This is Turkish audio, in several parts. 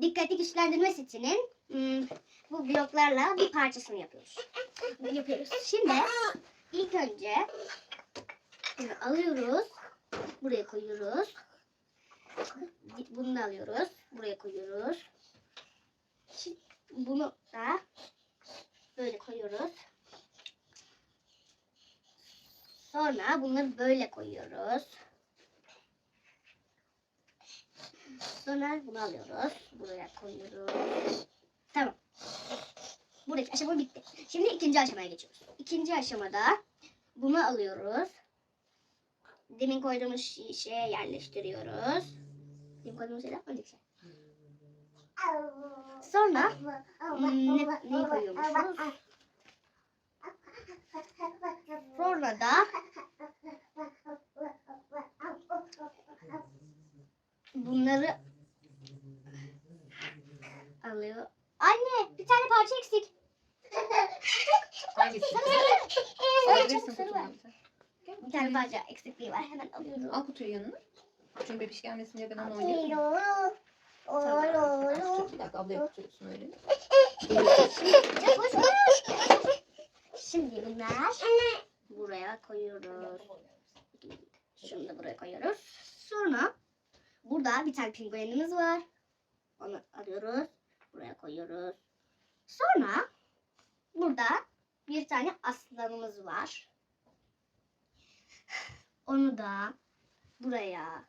dikkati güçlendirme setinin hmm, bu bloklarla bir parçasını yapıyoruz. Yapıyoruz. Şimdi ilk önce alıyoruz. Buraya koyuyoruz. Bunu da alıyoruz. Buraya koyuyoruz. Şimdi bunu da böyle koyuyoruz. Sonra bunları böyle koyuyoruz. Sonra bunu alıyoruz. Buraya koyuyoruz. Tamam. Buradaki aşama bitti. Şimdi ikinci aşamaya geçiyoruz. İkinci aşamada bunu alıyoruz. Demin koyduğumuz şi- şeye yerleştiriyoruz. Demin koyduğumuz şeyler öndeki şey. Sonra ne, neyi koyuyormuşuz? Sonra da bunları alıyor. Anne bir tane parça eksik. Hangisi? Alabilirsin kutumu. Bir tane parça eksikliği var. Hemen alıyorum. Al kutuyu yanına. Çünkü bebiş gelmesin diye ben onu oynayayım. Bir dakika ablaya öyle. Şimdi bunlar buraya koyuyoruz. Şunu da buraya koyuyoruz. Sonra burada bir tane penguenimiz var. Onu alıyoruz. Koyuyoruz. Sonra burada bir tane aslanımız var. Onu da buraya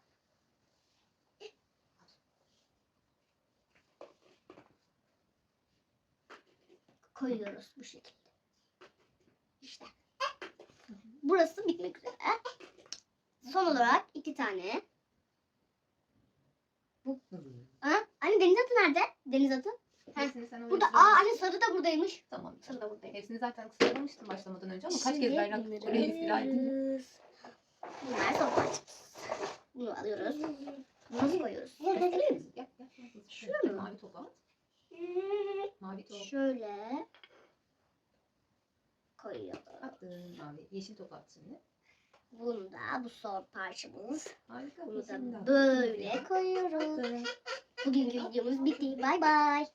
koyuyoruz bu şekilde. İşte. Burası bitmek üzere. Son olarak iki tane. Bu. Ha? Anne deniz atı nerede? Deniz atı. Hepsini sen oraya Burada. Aa anne sarı da buradaymış. Tamam. Sarı da buradaymış. Hepsini zaten kısalamıştım başlamadan önce ama kaç Şimdi kez berrak bunları oraya istila ettim. alıyoruz. Bunlar son parçamız. Bunu alıyoruz. Bunu koyuyoruz. Gösterebilir misin? Gel gel. Şunu mu? Mavi topu at. Mavi top. Şöyle koyuyoruz. Attın mavi. Yeşil top at şimdi. Bunu da bu son parçamız. Harika. Bunu yeşil de da at. böyle koyuyoruz. Bugünkü videomuz bitti. Bay bay.